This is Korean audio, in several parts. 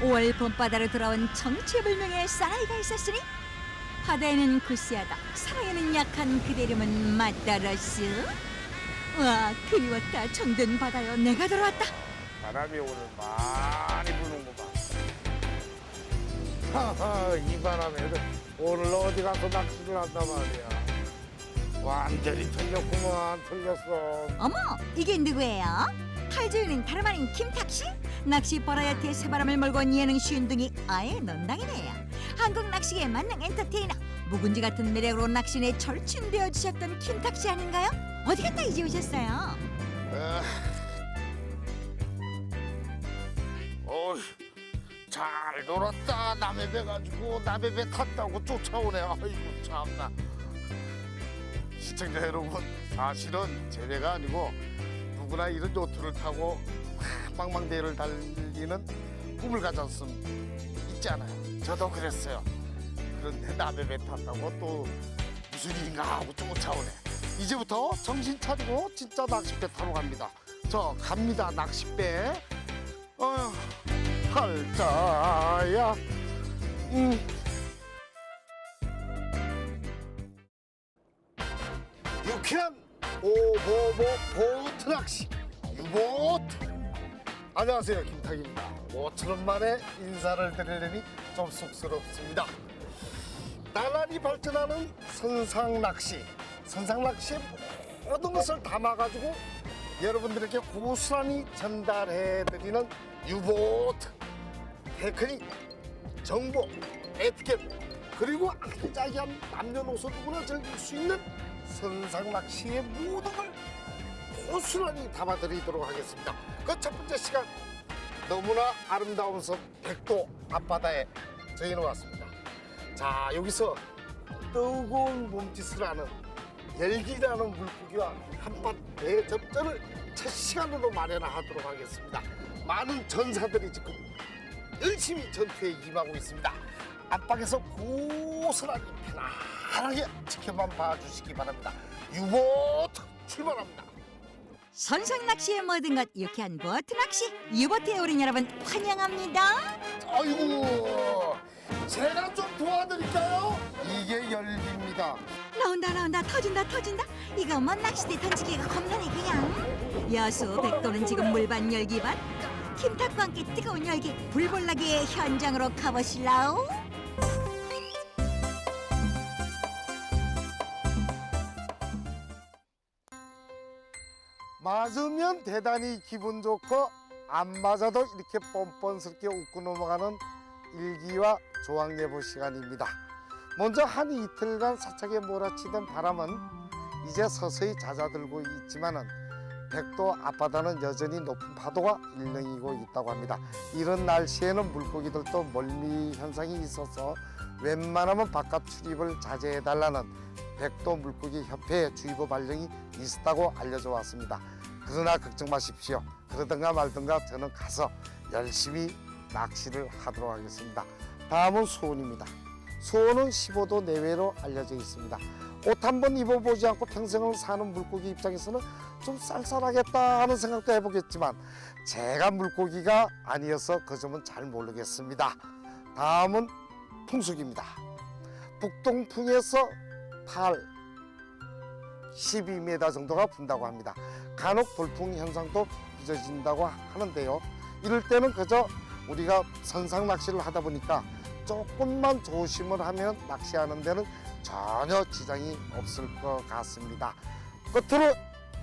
5월 봄바다로 돌아온 정체불명의 사나이가 있었으니 바다에는 구스하다 사랑에는 약한 그대 이름은 마따라스 와 그리웠다 정든 바다여 내가 돌아왔다 바람이 오늘 많이 부는구만. 하하, 이 바람에 오늘 어디 가서 낚시를 한단 말이야. 완전히 틀렸구만, 틀렸어. 어머 이게 누구예요? 탈주인은 다름 아닌 김탁씨? 낚시 버라이어티의 새바람을 몰고 온 예능 쉰둥이 아예 논당이네요 한국 낚시계 만능 엔터테이너 묵은지 같은 매력으로 낚시에 절친되어 주셨던 김탁 씨 아닌가요? 어디 갔다 이제 오셨어요? 에. 어이, 잘 놀았다. 남의 배 가지고 남의 배 탔다고 쫓아오네. 아이고 참나. 시청자 여러분, 사실은 제 배가 아니고 누구나 이런 요트를 타고 망망대해를 달리는 꿈을 가졌음 있잖아요. 저도 그랬어요. 그런데 남의 배 탔다고 또 무슨 일인가 하고 쫓아오네. 이제부터 정신 차리고 진짜 낚싯배 타러 갑니다. 저 갑니다 낚싯배. 어휴, 팔자야. 음. 유쾌한 오보보 보트 낚시 유보트. 안녕하세요 김탁입니다. 5천 원 만에 인사를 드리려니 좀 쑥스럽습니다. 나날이 발전하는 선상 낚시, 선상 낚시의 모든 것을 담아가지고 여러분들에게 고스란히 전달해드리는 유보트 테크닉, 정보, 에티켓 그리고 아기자기한 남녀노소 누구나 즐길 수 있는 선상 낚시의 모든 걸 고스란히 담아드리도록 하겠습니다. 그 첫 번째 시간 너무나 아름다운 섬 백도 앞바다에 저희는 왔습니다. 자 여기서 뜨거운 몸짓을 하는 열기라는 물고기와 한판 대접전을 첫 시간으로 마련하도록 하겠습니다. 많은 전사들이 지금 열심히 전투에 임하고 있습니다. 안방에서 고스란히 편안하게 지켜만 봐주시기 바랍니다. 유보트 출발합니다. 선상 낚시의 모든 것 유쾌한 보트 낚시 유보트에 오른 여러분 환영합니다. 아이고 제가 좀 도와드릴까요? 이게 열기입니다. 나온다 나온다. 터진다 터진다. 이거 뭐 낚시대 던지기가 겁나네 그냥. 여수 백도는 지금 물반 열기반. 김탁과 함께 뜨거운 열기 불볼나기의 현장으로 가보실라우 맞으면 대단히 기분 좋고 안 맞아도 이렇게 뻔뻔스럽게 웃고 넘어가는 일기와 조항예보 시간입니다. 먼저 한 이틀간 사차게 몰아치던 바람은 이제 서서히 잦아들고 있지만은 백도 앞바다는 여전히 높은 파도가 일렁이고 있다고 합니다. 이런 날씨에는 물고기들도 멀미 현상이 있어서 웬만하면 바깥 출입을 자제해달라는 백도 물고기 협회의 주의보 발령이 있었다고 알려져 왔습니다. 그러나 걱정 마십시오. 그러든가 말든가 저는 가서 열심히 낚시를 하도록 하겠습니다. 다음은 수온입니다. 수온은 15도 내외로 알려져 있습니다. 옷 한 번 입어보지 않고 평생을 사는 물고기 입장에서는 좀 쌀쌀하겠다 하는 생각도 해보겠지만 제가 물고기가 아니어서 그 점은 잘 모르겠습니다. 다음은 풍속입니다. 북동풍에서 8, 12m 정도가 분다고 합니다. 간혹 돌풍 현상도 빚어진다고 하는데요. 이럴 때는 그저 우리가 선상 낚시를 하다 보니까 조금만 조심을 하면 낚시하는 데는 전혀 지장이 없을 것 같습니다. 끝으로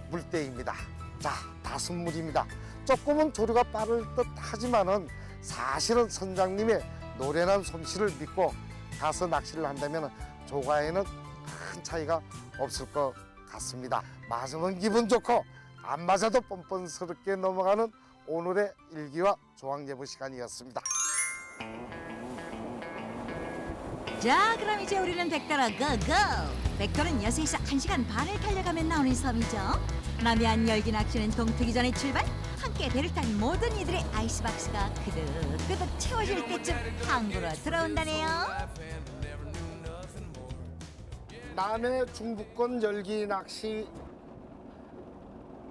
물대입니다. 자, 다섯물입니다. 조금은 조류가 빠를 듯 하지만은 사실은 선장님의 노련한 솜씨를 믿고 가서 낚시를 한다면 조과에는 큰 차이가 없을 것 같습니다. 맞으면 기분 좋고 안 맞아도 뻔뻔스럽게 넘어가는 오늘의 일기와 조항예보 시간이었습니다. 자 그럼 이제 우리는 백도로 고고 백도는 여수에서 1시간 반을 달려가면 나오는 섬이죠 남해안 열기 낚시는 동트기 전에 출발 함께 배를 탄 모든 이들의 아이스박스가 그득그득 채워질 때쯤 항구로 들어온다네요 남해 중부권 열기 낚시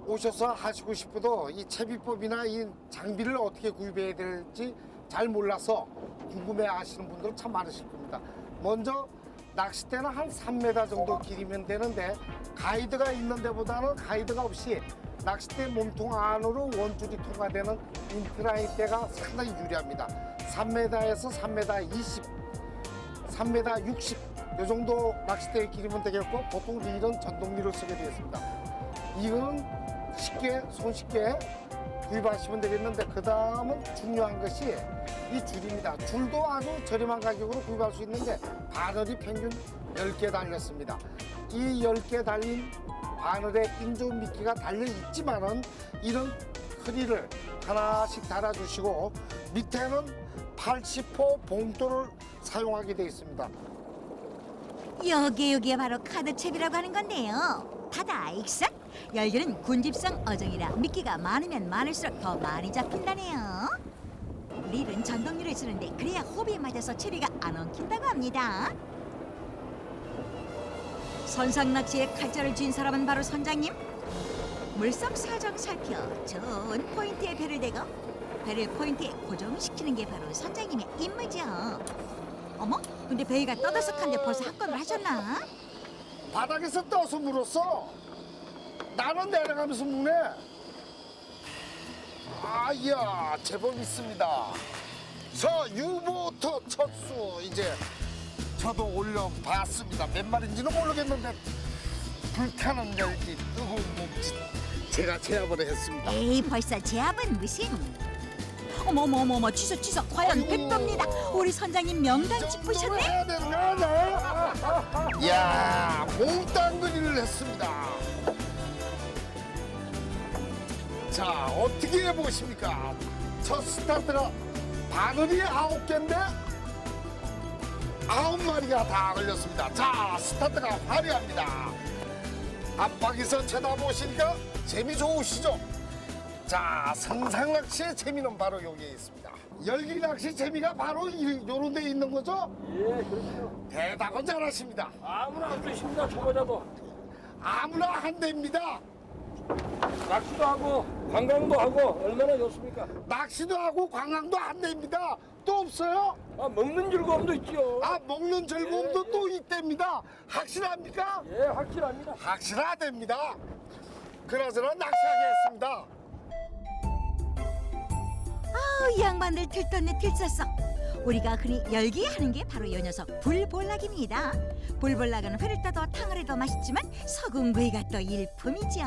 오셔서 하시고 싶어도 이 채비법이나 이 장비를 어떻게 구입해야 될지 잘 몰라서 궁금해 하시는 분들 참 많으실 겁니다. 먼저 낚싯대는 한 3m 정도 길이면 되는데 가이드가 있는 데보다는 가이드가 없이 낚싯대 몸통 안으로 원줄이 통과되는 인트라인 대가 상당히 유리합니다. 3m에서 3m 20, 3m 60, 이 정도 낚싯대 길이면 되겠고 보통 릴은 전동릴을 쓰게 되겠습니다. 이거는 쉽게 손쉽게 구입하시면 되겠는데 그 다음은 중요한 것이 이 줄입니다. 줄도 아주 저렴한 가격으로 구입할 수 있는데 바늘이 평균 10개 달렸습니다. 이 10개 달린 바늘에 인조 미끼가 달려 있지만은 이런 크리를 하나씩 달아주시고 밑에는 80호 봉돌을 사용하게 되어 있습니다. 여기 여기에 바로 카드채비라고 하는 건데요. 바다 익산 열기는 군집성 어종이라 미끼가 많으면 많을수록 더 많이 잡힌다네요. 릴은 전동률을 쓰는데 그래야 호비에 맞아서 채비가 안 엉킨다고 합니다. 선상 낚시에 칼자를 쥔 사람은 바로 선장님. 물속 사정 살펴 좋은 포인트에 배를 대고 배를 포인트에 고정시키는 게 바로 선장님의 임무죠. 어머? 근데 베이가 떠들썩한데 벌써 합건을 하셨나? 바닥에서 떠서 물었어. 나는 내려가면서 무네. 아야 제법 있습니다. 저 유보트 첫수 이제 저도 올려봤습니다. 몇 마리인지는 모르겠는데 불타는 열기 뜨거운 몸짓 제가 제압을 했습니다. 에이 벌써 제압은 무슨 어머 어머 어머 어머 취소 취소 과연 아이고. 백도입니다 우리 선장님 명단 짚으셨네 해야 되는 거 아니야? 이야 몽땅 그리를 했습니다. 자 어떻게 해보십니까? 첫 스타트가 바늘이 아홉 개인데 아홉 마리가 다 걸렸습니다. 자 스타트가 화려합니다. 앞방에서 쳐다보시니까 재미 좋으시죠? 자 성상낚시의 재미는 바로 여기에 있습니다. 열기낚시 재미가 바로 이- 요런 데 있는 거죠? 예, 그렇죠. 대답은 잘하십니다. 아무나 할 수 있습니다, 초보자도. 아무나 한 대입니다. 낚시도 하고, 관광도 하고, 얼마나 좋습니까? 낚시도 하고 관광도 한 대입니다. 또 없어요? 아, 먹는 즐거움도 있죠. 아 먹는 즐거움도 예, 예. 또 있답니다. 확실합니까? 예, 확실합니다. 확실하답니다. 그나저나 낚시하겠습니다. 아우 이 양반들 들떴네 들떴어. 우리가 흔히 열기하는 게 바로 요 녀석 불볼락입니다. 불볼락은 회를 떠도 탕을 해도 맛있지만 소금구이가 또 일품이죠.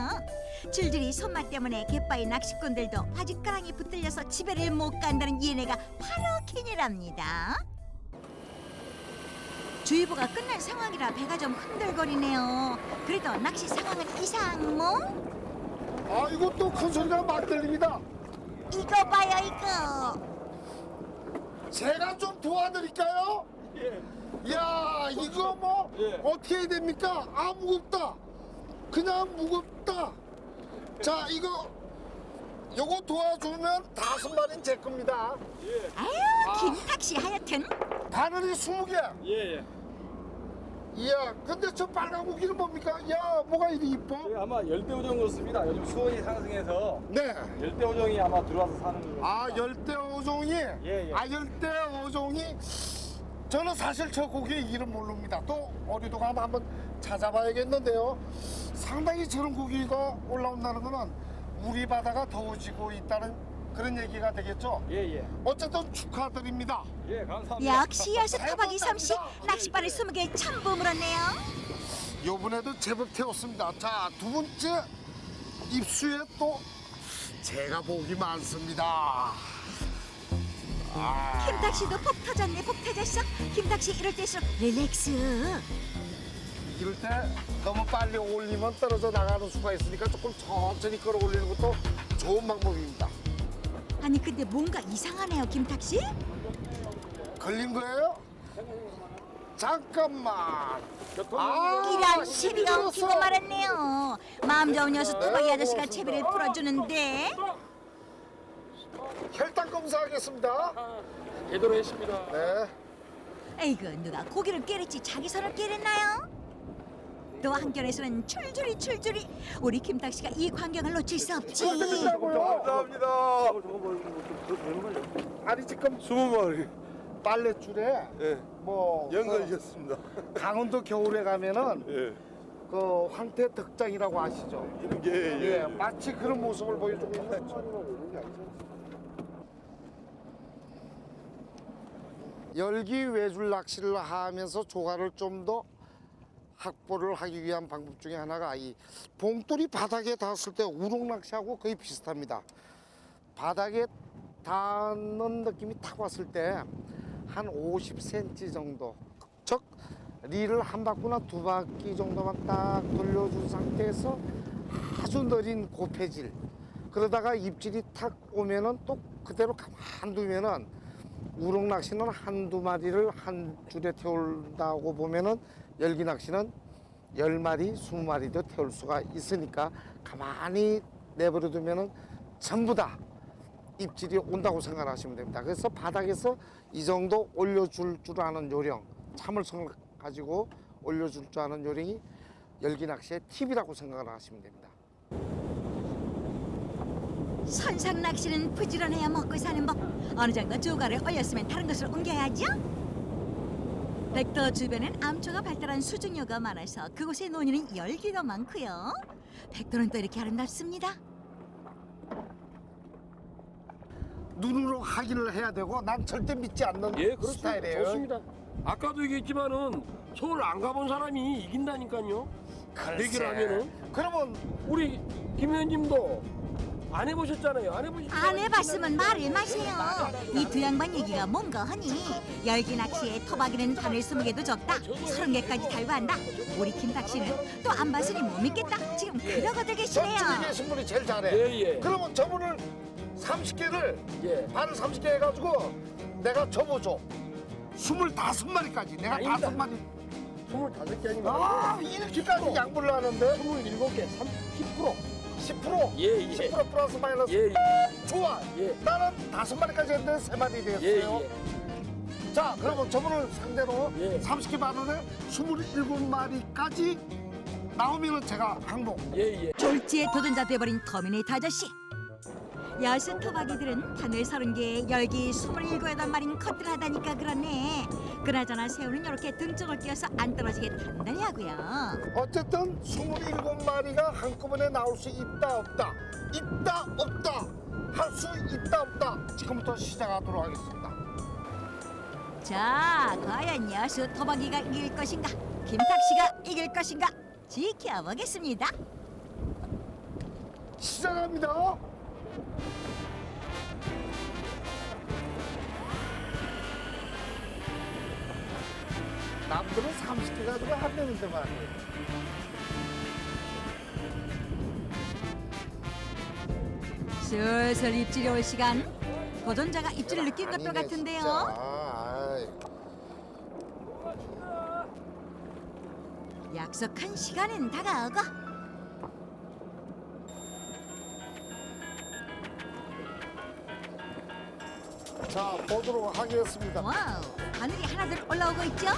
줄줄이 손맛 때문에 갯바위 낚시꾼들도 바짓가랑이 붙들려서 집에를 못 간다는 얘네가 바로 캔이랍니다. 주의보가 끝난 상황이라 배가 좀 흔들거리네요. 그래도 낚시 상황은 이상 뭐? 아또큰 소리가 막 들립니다. 이거 봐요 이거 제가 좀 도와드릴까요? 예. 야 이거 뭐 예. 어떻게 해야 됩니까? 아 무겁다. 그냥 무겁다. 자 이거 요거 도와주면 다섯 마리는 제 겁니다. 예. 아유 김탁 씨 하여튼 바늘이 스무 개. 예, 예. 이야 근데 저 빨간 고기는 뭡니까? 야 뭐가 이리 이뻐? 예, 아마 열대우정 그렇습니다. 요즘 수온이 상승해서 네. 열대우정이 아마 들어와서 사는 거예요. 아 열대 어종이. 예. 아 열대 어종이. 저는 사실 저 고기 이름 모릅니다. 또 어디도 가면 한번 찾아봐야겠는데요. 상당히 저런 고기가 올라온다는 거는 우리 바다가 더워지고 있다는 그런 얘기가 되겠죠. 예, 예. 어쨌든 축하드립니다. 예, 감사합니다. 역시 여수 토박이 솜씨 낚시바를 스무 개 참부 물었네요. 요번에도 제법 태웠습니다. 자, 두 번째 입수에 또 제가 복이 많습니다. 아, 김탁 씨도 폭 터졌네, 폭 터졌어. 김탁 씨 이럴 때일수록 릴렉스. 이럴 때 너무 빨리 올리면 떨어져 나가는 수가 있으니까 조금 천천히 끌어올리는 것도 좋은 방법입니다. 아니 근데 뭔가 이상하네요, 김탁 씨. 걸린 거예요? 잠깐만. 아, 이런 시비 시비가 엉키고 들었어. 말았네요. 마음 좋은 여수 토박이 아저씨가 채비를 풀어주는데 혈당 검사하겠습니다. 제대로 했습니다. 네. 에이그 누가 고기를 깨랬지 자기 손을 깨랬나요? 백도 한켠에서는 출줄이 출줄이 우리 김탁 씨가 이 광경을 놓칠 수 없지. 감사합니다. 아니 지금 스무 마리. 빨래줄에 예. 뭐 연결이었습니다. 그 강원도 겨울에 가면은 예. 그 황태 덕장이라고 아시죠? 게 예. 예, 예. 마치 그런 모습을 보여주고 있는 열기 외줄 낚시를 하면서 조과를 좀 더 확보를 하기 위한 방법 중에 하나가 이 봉돌이 바닥에 닿았을 때 우럭 낚시하고 거의 비슷합니다. 바닥에 닿는 느낌이 탁 왔을 때 한 50cm 정도 즉 릴을 한 바퀴나 두 바퀴 정도만 딱 돌려준 상태에서 아주 느린 고폐질 그러다가 입질이 탁 오면은 또 그대로 가만 두면은 우럭 낚시는 한두 마리를 한 줄에 태운다고 보면은 열기 낚시는 열 마리, 스무 마리도 태울 수가 있으니까 가만히 내버려 두면은 전부 다 입질이 온다고 생각하시면 됩니다. 그래서 바닥에서 이 정도 올려줄 줄 아는 요령, 참을성을 가지고 올려줄 줄 아는 요령이 열기 낚시의 팁이라고 생각을 하시면 됩니다. 선상 낚시는 부지런해야 먹고 사는 법. 어느 정도 조가를 올렸으면 다른 것을 옮겨야죠. 백도 주변엔 암초가 발달한 수중요가 많아서 그곳의 논이는 열기가 많고요. 백도는 또 이렇게 아름답습니다. 눈으로 확인을 해야 되고 난 절대 믿지 않는 예, 그렇습니다. 스타일이에요. 좋습니다. 아까도 얘기했지만은 서울 안 가본 사람이 이긴다니까요. 얘기를 하면은 그러면 우리 김 의원님도 안 해보셨잖아요. 안 해보셨. 안 해봤으면 말을 마세요. 이 두 양반 얘기가 뭔가 하니 열기 낚시에 토박이는 바늘 스무 개도 적다. 서른 개까지 달고 한다. 우리 김탁 씨는 또 안 봤으니 못 믿겠다. 지금 그러고들 계시네요. 계신 분이 제일 잘해. 예, 예. 그러면 저분을 30개를 예. 반 30개 해가지고 내가 접어줘. 25마리까지 내가 아닙니다. 다섯 마리. 스물다섯 개 아니면 아 이렇게까지 양보를 하는데 스물일곱 개, 3, 10%. 10% 예, 예. 10% 플러스 마이너스 예, 예. 좋아. 예. 나는 다섯 마리까지 했는데 세 마리 예, 되었어요. 예. 자 그러면 저분을 상대로 예. 30개 반원에 27마리까지 나오면 은 제가 항복. 예, 예. 졸지에 도전자 돼버린 터미네이터 아저씨. 여수 토박이들은 바늘 서른 개에 열기 스물일곱 여덟 마리는 커트하다니까 그러네. 그나저나 새우는 이렇게 등 쪽을 끼워서 안 떨어지게 단단히 하고요. 어쨌든 27마리가 한꺼번에 나올 수 있다 없다 있다 없다 할 수 있다 없다 지금부터 시작하도록 하겠습니다 자, 과연 여수 토박이가 이길 것인가? 김탁 씨가 이길 것인가? 지켜보겠습니다. 시작합니다 남들은 30개 가지고 한 명인데 말이에요 슬슬 입질이 올 시간. 도전자가 입질을 느낀 것도 같은데요. 약속한 시간은 다가오고 보도록 하겠습니다 와우 바늘이 하나둘 올라오고 있죠?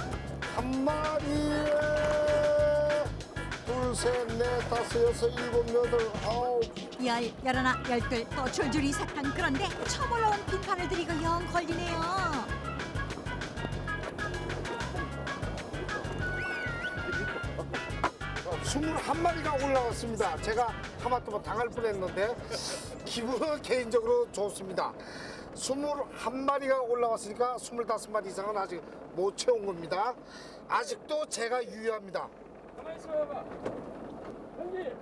한 마리에 둘 셋 넷 다섯 여섯 일곱 여덟 아홉 열, 열하나, 열둘 또 줄줄이 사탕 그런데 처음 올라온 빈 바늘들이 이거 영 걸리네요 스물한 마리가 올라왔습니다. 제가 하마터면 당할 뻔했는데 기분은 개인적으로 좋습니다. 스물한 마리가 올라왔으니까 스물다섯 마리 이상은 아직 못 채운 겁니다. 아직도 제가 유효합니다. 가만히 있어봐. 형님.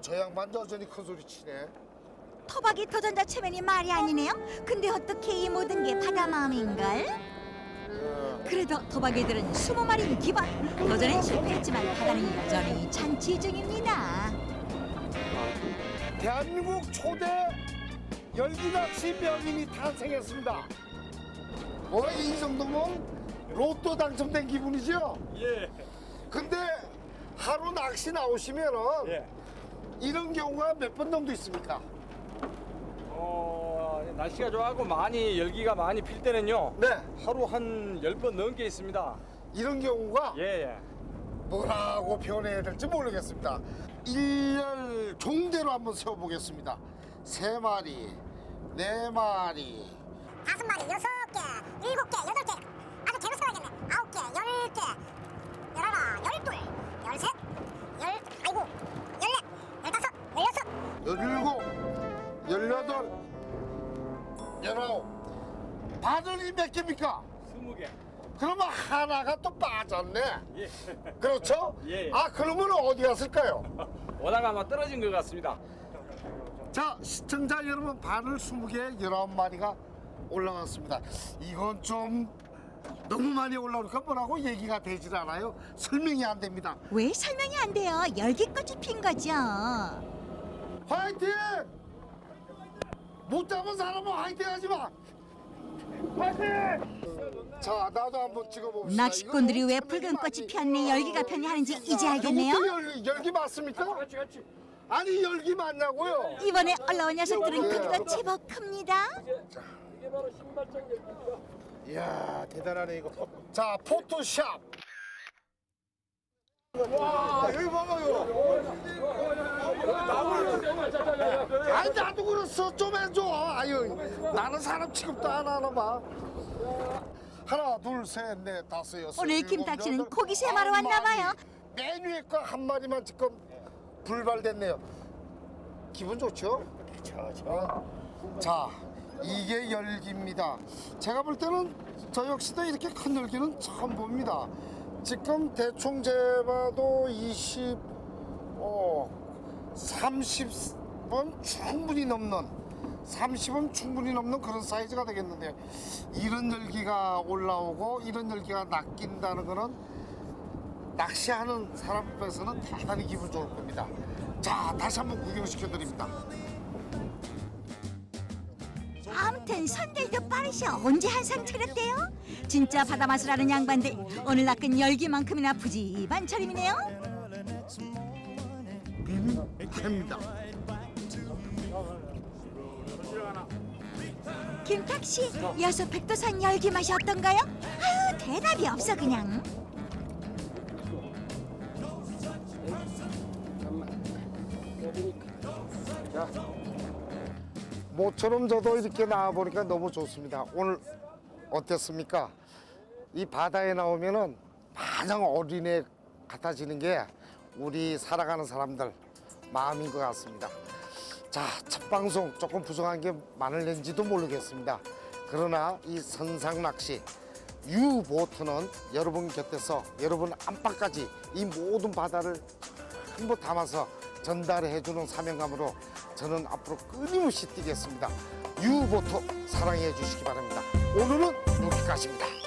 저 양반 여전히 큰 소리 치네. 토박이 도전자 체면이 말이 아니네요 근데 어떻게 이 모든 게 바다 마음인걸? 그래도 토박이들은 스무 마리 기반 도전엔 실패했지만 바다는 여전히 잔치 중입니다 대한민국 초대 열기낚시 명인이 탄생했습니다. 뭐 이 정도면 로또 당첨된 기분이죠? 예. 근데 하루 낚시 나오시면은 예. 이런 경우가 몇 번 정도 있습니까? 어, 날씨가 좋아하고 많이 열기가 많이 필 때는요. 네. 하루 한 열 번 넘게 있습니다. 이런 경우가 예, 예. 뭐라고 표현해야 될지 모르겠습니다. 일렬 종대로 한번 세워보겠습니다. 세 마리, 네 마리, 다섯 마리, 여섯 개, 일곱 개, 여덟 개. 아주 개로 써야겠네. 아홉 개, 열 개, 열하나, 열둘, 열셋, 열, 아이고, 열넷, 열다섯, 열여섯. 열일곱, 열여덟, 열아홉. 바늘이 몇 개입니까? 스무 개. 그러면 하나가 또 빠졌네. 예. 그렇죠? 예. 아 그러면 어디 갔을까요? 오다가 아마 떨어진 것 같습니다. 자 시청자 여러분 바늘 20개 19마리가 올라왔습니다 이건 좀 너무 많이 올라오니까 뭐라고 얘기가 되질 않아요 설명이 안 됩니다 왜 설명이 안 돼요? 열기꽃이 핀 거죠. 화이팅! 못 잡은 사람은 화이팅 하지 마 화이팅! 자 나도 한번 찍어봅시다 낚시꾼들이 왜참 붉은 꽃이 피었네 열기가 폈네 하는지 이제 알겠네요. 열, 열기 맞습니까? 같이 같이. 아니 열기 맞냐고요 이번에 올라온 녀석들은 크기가 제법 큽니다. 이게 바로 신발장 열기입니다. 이야 대단하네 이거 자 포토샵 아니 나도 그랬어 좀 해줘 아유 나는 사람 취급도 안 하나 봐 하나 둘셋넷 다섯 여섯 오늘 일곱, 김탁 씨는 여덟, 고기 세마로 아홉 왔나 마리. 봐요. 맨 위에 거 한 마리만 지금 불발됐네요. 기분 좋죠? 어? 자 이게 열기입니다. 제가 볼 때는 저 역시도 이렇게 큰 열기는 처음 봅니다. 지금 대충 재봐도 20, 어, 30번 충분히 넘는 30은 충분히 넘는 그런 사이즈가 되겠는데 이런 열기가 올라오고 이런 열기가 낚인다는 거는 낚시하는 사람 입장에서는 대단히 기분 좋을 겁니다 자 다시 한번 구경시켜 드립니다 아무튼 손들도 빠르시 언제 한상 차렸대요? 진짜 바다 맛을 아는 양반들 오늘 낚은 열기만큼이나 푸짐한 차림이네요. 뱀입니다 김탁 씨, 여수 백도산 열기 맛이 어떤가요? 아유 대답이 없어 그냥. 모처럼 저도 이렇게 나와보니까 너무 좋습니다. 오늘 어땠습니까? 이 바다에 나오면은 마냥 어린애 같아지는 게 우리 살아가는 사람들 마음인 것 같습니다. 자, 첫 방송 조금 부족한 게 많을는지도 모르겠습니다. 그러나 이 선상 낚시 유보트는 여러분 곁에서 여러분 안팎까지 이 모든 바다를 한번 담아서 전달해 주는 사명감으로 저는 앞으로 끊임없이 뛰겠습니다. 유보트 사랑해 주시기 바랍니다. 오늘은 여기까지입니다.